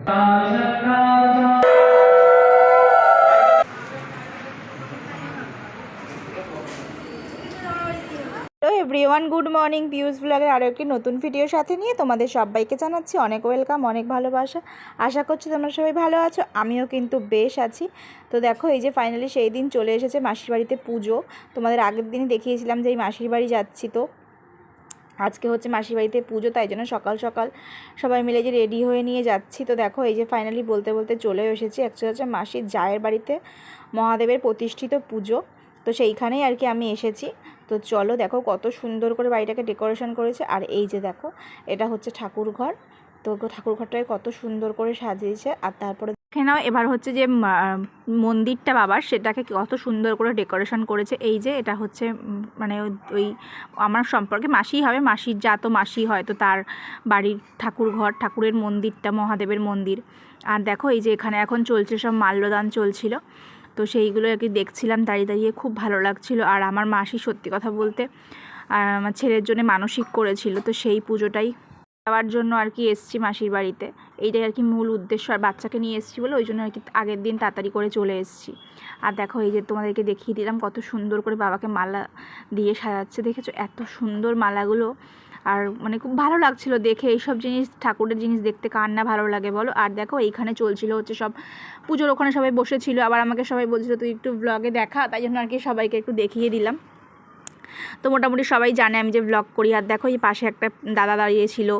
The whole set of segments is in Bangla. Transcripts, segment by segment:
এভরিওয়ান গুড মর্নিং পিউস ব্লগের আরও একটি নতুন ভিডিওর সাথে নিয়ে তোমাদের সবাইকে জানাচ্ছি অনেক ওয়েলকাম অনেক ভালোবাসা। আশা করছি তোমরা সবাই ভালো আছো, আমিও কিন্তু বেশ আছি। তো দেখো, এই যে ফাইনালি সেই দিন চলে এসেছে মাসির বাড়িতে পুজো। তোমাদের আগের দিনই দেখিয়েছিলাম যে এই মাসির বাড়ি যাচ্ছি তো। আজকে হচ্ছে মাসির বাড়িতে পুজো, তাই জন্য সকাল সকাল সবাই মিলে যে রেডি হয়ে নিয়ে যাচ্ছি। তো দেখো, এই যে ফাইনালি বলতে বলতে চলে এসেছি। অ্যাকচুয়ালি হচ্ছে মাসির জায়ের বাড়িতে মহাদেবের প্রতিষ্ঠিত পুজো। তো সেইখানেই আর কি আমি এসেছি। তো চলো দেখো, কত সুন্দর করে বাড়িটাকে ডেকোরেশন করেছে। আর এই যে দেখো, এটা হচ্ছে ঠাকুর ঘর তো ঠাকুর ঘরটাকে কত সুন্দর করে সাজিয়েছে। আর তারপরে দেখে নাও। এবার হচ্ছে যে মন্দিরটা বাবার সেটাকে কত সুন্দর করে ডেকোরেশন করেছে। এই যে, এটা হচ্ছে মানে ওই- আমার সম্পর্কে মাসিই হবে, মাসির যা তো মাসি হয়, তো তার বাড়ির ঠাকুর ঘর, ঠাকুরের মন্দিরটা, মহাদেবের মন্দির। আর দেখো, এই যে এখানে এখন চলছে সব মাল্যদান চলছিল। তো সেইগুলো আর কি দেখছিলাম, দাঁড়িয়ে দাঁড়িয়ে খুব ভালো লাগছিল। আর আমার মাসি সত্যি কথা বলতে আমার ছেলের জন্য মানসিক করেছিল। তো সেই পুজোটাই যাওয়ার জন্য আর কি এসছি মাসির বাড়িতে। এইটাই আর কি মূল উদ্দেশ্য। আর বাচ্চাকে নিয়ে এসেছি বলে ওই জন্য আর কি আগের দিন তাড়াতাড়ি করে চলে এসেছি। আর দেখো এই যে তোমাদেরকে দেখিয়ে দিলাম কত সুন্দর করে বাবাকে মালা দিয়ে সাজাচ্ছে। দেখেছ? এত সুন্দর মালাগুলো। আর মানে খুব ভালো লাগছিল দেখে। এইসব জিনিস, ঠাকুরের জিনিস দেখতে কার না ভালো লাগে বলো? আর দেখো এইখানে চলছিল হচ্ছে সব পুজোর, ওখানে সবাই বসেছিল। আবার আমাকে সবাই বলছিল, তুই একটু ব্লগে দেখা। তাই জন্য আর কি সবাইকে একটু দেখিয়ে দিলাম। তো মোটামুটি সবাই জানে আমি যে ব্লগ করি। আর দেখো এই পাশে একটা দাদা দাঁড়িয়েছিল।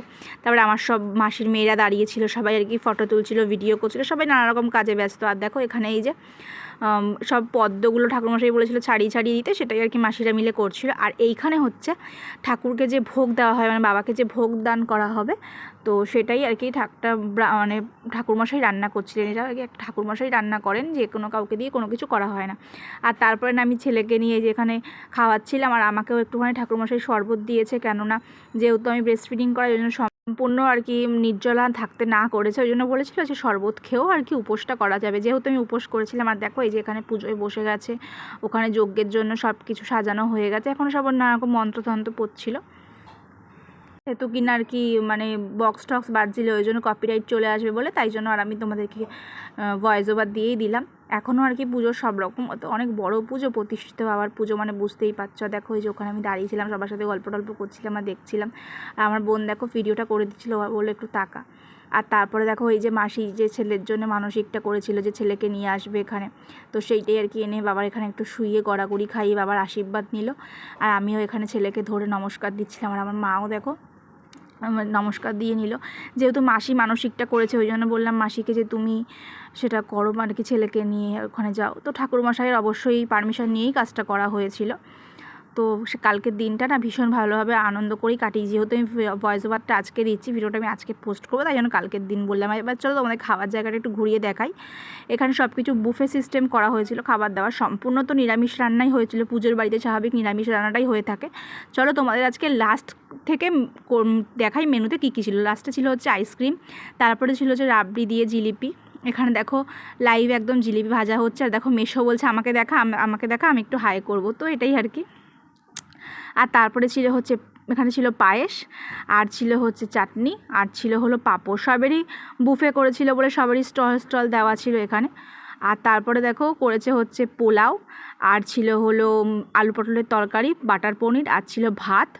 তারপরে আমার সব মাসির মেয়েরা দাঁড়িয়েছিল। সবাই আর কি ফটো তুলছিল ভিডিও করছিল। সবাই নানা রকম কাজে ব্যস্ত। আর দেখো এখানে এই যে সব পদ্মগুলো ঠাকুরমশাই বলেছিল ছাড়িয়ে ছাড়িয়ে দিতে। সেটাই আর কি মাসিরা মিলে করছিল। আর এইখানে হচ্ছে ঠাকুরকে যে ভোগ দেওয়া হয় মানে বাবাকে যে ভোগ দান করা হবে তো সেটাই আর কি ঠাকটা মানে ঠাকুরমশাই রান্না করছিলেন। এটা আর কি ঠাকুরমশাই রান্না করেন, যে কোনো কাউকে দিয়ে কোনো কিছু করা হয় না। আর তারপরে আমি ছেলেকে নিয়ে যে এখানে খাওয়াচ্ছিলাম, আর আমাকেও একটুখানি ঠাকুরমশাই শরবত দিয়েছে, কেননা যেহেতু আমি ব্রেস্ট ফিডিং করার জন্য সম্পূর্ণ আর কি নির্জলা থাকতে না করেছে। ওই জন্য বলেছিল যে শরবত খেয়েও আর কি উপোসটা করা যাবে। যেহেতু আমি উপোস করেছিলাম, আর দেখো এই যে এখানে পুজোয় বসে গেছে, ওখানে যজ্ঞের জন্য সব কিছু সাজানো হয়ে গেছে। এখন সব ওর নানা রকম মন্ত্রতন্ত্র পড়ছিল। সেহেতু কিনা আর কি মানে বক্স টক্স বাজছিল, ওই জন্য কপিরাইট চলে আসবে বলে, তাই জন্য আর আমি তোমাদেরকে ভয়েস ওভার দিয়েই দিলাম। এখনও আর কি পুজোর সব রকম, অত অনেক বড় পুজো, প্রতিষ্ঠিত বাবার পুজো মানে বুঝতেই পারছ। দেখো ওই যে ওখানে আমি দাঁড়িয়েছিলাম, সবার সাথে গল্প টল্প করছিলাম আর দেখছিলাম। আর আমার বোন দেখো ভিডিওটা করে দিচ্ছিল বলে একটু টাকা আর তারপরে দেখো এই যে মাসি, যে ছেলের জন্য মানসিকটা করেছিল, যে ছেলেকে নিয়ে আসবে এখানে। তো সেইটাই আর কি এনে বাবার এখানে একটু শুইয়ে গড়াগড়ি খাইয়ে বাবার আশীর্বাদ নিল। আর আমিও এখানে ছেলেকে ধরে নমস্কার দিচ্ছিলাম। আর আমার মাও দেখো নমস্কার দিয়ে নিল। যেহেতু মাসি মানসিকটা করেছে, ওই জন্য বললাম, মাসিকে যে তুমি সেটা করো আর কি ছেলেকে নিয়ে ওখানে যাও। তো ঠাকুরমশাইয়ের অবশ্যই পারমিশন নিয়েই কাজটা করা হয়েছিল। তো সে কালকের দিনটা না ভীষণ ভালোভাবে আনন্দ করেই কাটি যেহেতু আমি ভয়েস ওভারটা আজকে দিচ্ছি ভিডিওটা আমি আজকে পোস্ট করব, তাই জন্য কালকের দিন বললাম। এবার চলো তোমাদের খাওয়ার জায়গাটা একটু ঘুরিয়ে দেখাই। এখানে সব কিছু বুফে সিস্টেম করা হয়েছিল, খাবার দাবার সম্পূর্ণ তো নিরামিষ রান্নাই হয়েছিল, পুজোর বাড়িতে স্বাভাবিক নিরামিষ রান্নাটাই হয়ে থাকে। চলো তোমাদের আজকে লাস্ট থেকে দেখাই মেনুতে কী কী ছিল। লাস্টে ছিল হচ্ছে আইসক্রিম তারপরে ছিল হচ্ছে রাবড়ি দিয়ে জিলিপি। এখানে দেখো লাইভ একদম জিলিপি ভাজা হচ্ছে। আর দেখো মেশো বলছে, আমাকে দেখা আমাকে দেখা, আমি একটু হাই করব। তো এটাই আর কি। আর তারপরে ছিল হচ্ছে, এখানে ছিল পায়েস, আর ছিল হচ্ছে চাটনি, আর ছিল হলো পাঁপড়। সবেরই বুফে করেছিল বলে সবারই স্টল স্টল দেওয়া ছিল এখানে। আর তারপরে দেখো করেছে হচ্ছে পোলাও, আর ছিল হলো আলু পটলের তরকারি, বাটার পনির, আর ছিল ভাত,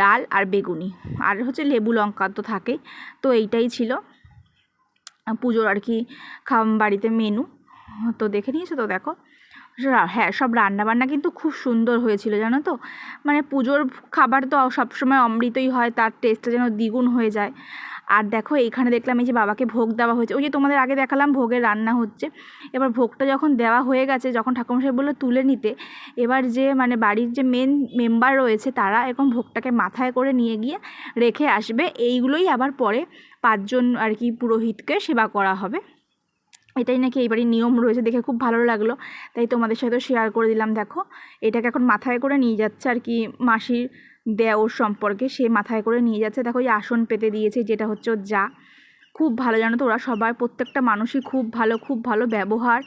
ডাল, আর বেগুনি। আর হচ্ছে লেবু লঙ্কা তো থাকেই, তো এইটাই ছিল। পুজোর আর কি, খাম বাড়িতে মেনু তো দেখে নিয়েছো তো দেখো। হ্যাঁ সব রান্নাবান্না কিন্তু খুব সুন্দর হয়েছিল, জানো তো? মানে পুজোর খাবার তো সবসময় অমৃতই হয়, তার টেস্টটা যেন দ্বিগুণ হয়ে যায়। আর দেখো, এইখানে দেখলাম এই যে বাবাকে ভোগ দেওয়া হয়েছে, ওই যে তোমাদের আগে দেখালাম ভোগের রান্না হচ্ছে। এবার ভোগটা যখন দেওয়া হয়ে গেছে, যখন ঠাকুরমশাই বলল তুলে নিতে, এবার যে মানে বাড়ির যে মেন মেম্বার রয়েছে তারা এরকম ভোগটাকে মাথায় করে নিয়ে গিয়ে রেখে আসবে, এইগুলোই আবার পরে পাঁচজন আর কি পুরোহিতকে সেবা করা হবে। এটাই নাকি এইবারই নিয়ম রয়েছে দেখে খুব ভালো লাগল। তাই তোমাদের সাথে শেয়ার করে দিলাম, দেখো। এটাকে এখন মাথায় করে নিয়ে যাচ্ছে আর কি মাসির দেওর সম্পর্কে। সে মাথায় করে নিয়ে যাচ্ছে। দেখো এই আসন পেতে দিয়েছে, যেটা হচ্ছে যা। খুব ভালো জানো তো, ওরা সবাই, প্রত্যেকটা মানুষই খুব ভালো খুব ভালো ব্যবহার।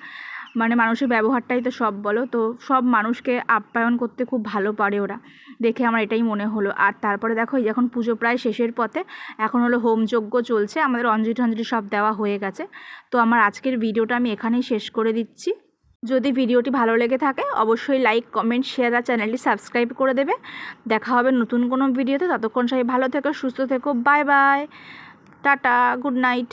মানে মানুষের ব্যবহারটাই তো সব বলো, তো সব মানুষকে আপ্যায়ন করতে খুব ভালো পারে ওরা। দেখে আমার এটাই মনে হলো। আর তারপরে দেখো, এই যখন পুজো প্রায় শেষের পথে, এখন হলো হোমযজ্ঞ চলছে, আমাদের অঞ্জলি টঞ্জলি সব দেওয়া হয়ে গেছে। তো আমার আজকের ভিডিওটা আমি এখানেই শেষ করে দিচ্ছি। যদি ভিডিওটি ভালো লেগে থাকে, অবশ্যই লাইক, কমেন্ট শেয়ার আর চ্যানেলটি সাবস্ক্রাইব করে দেবে। দেখা হবে নতুন কোনো ভিডিওতে। ততক্ষণ সবাই ভালো থেকো, সুস্থ থেকো। Bye bye. Tata good night